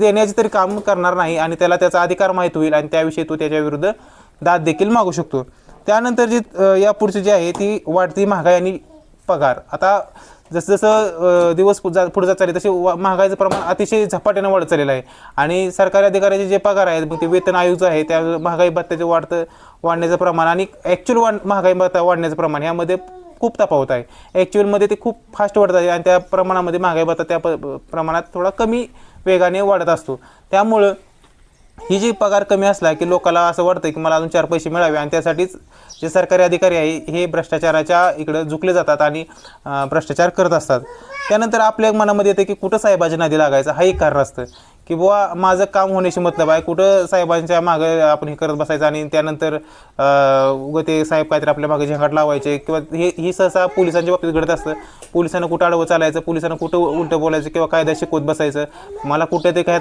देण्याचे तरी काम करणार नाही आणि त्याला त्याचा अधिकार माहीत होईल आणि त्याविषयी तो त्याच्या विरुद्ध दाद देखील मागू शकतो. त्यानंतर जी या यापुढची जी आहे ती वाढती महागाई आणि पगार. आता जसजसं दिवस पुढे जात चालले तसे महागाईचं प्रमाण अतिशय झपाट्यानं वाढत चाललेलं आहे. आणि सरकारी अधिकाऱ्याचे जे पगार आहेत मग ते वेतन आयोग आहे त्या महागाई भत्त्याचं वाढतं वाढण्याचं प्रमाण आणि ॲक्च्युअल वाढ महागाई भत्ता वाढण्याचं प्रमाण यामध्ये खूप तफावत आहे. ॲक्च्युअलमध्ये ते खूप फास्ट वाढत आहे आणि त्या प्रमाणामध्ये महागाई भत्ता त्या प प्रमाणात थोडा कमी वेगाने वाढत असतो. त्यामुळं ही जी पगार कमी असला की लोकाला असं वाटतं की मला अजून चार पैसे मिळावे आणि त्यासाठीच जे सरकारी अधिकारी आहे हे भ्रष्टाचाराच्या इकडं झुकले जातात आणि भ्रष्टाचार करत असतात. त्यानंतर आपल्या मनामध्ये येतं की कुठं साहेबाजी नादी लागायचं? हा एक कारण असतं. की बुवा माझं काम होण्याशी मतलब आहे. कुठं साहेबांच्या मागं आपण हे करत बसायचं आणि त्यानंतर उगं ते साहेब काहीतरी आपल्या मागे झेंगाट लावायचे किंवा हे ही सहसा पोलिसांच्या बाबतीत घडत असतं. पोलिसांना कुठं अडवं चालायचं? पोलिसांना कुठं उलटं बोलायचं? किंवा कायदा शिकवत बसायचं? मला कुठं ते काय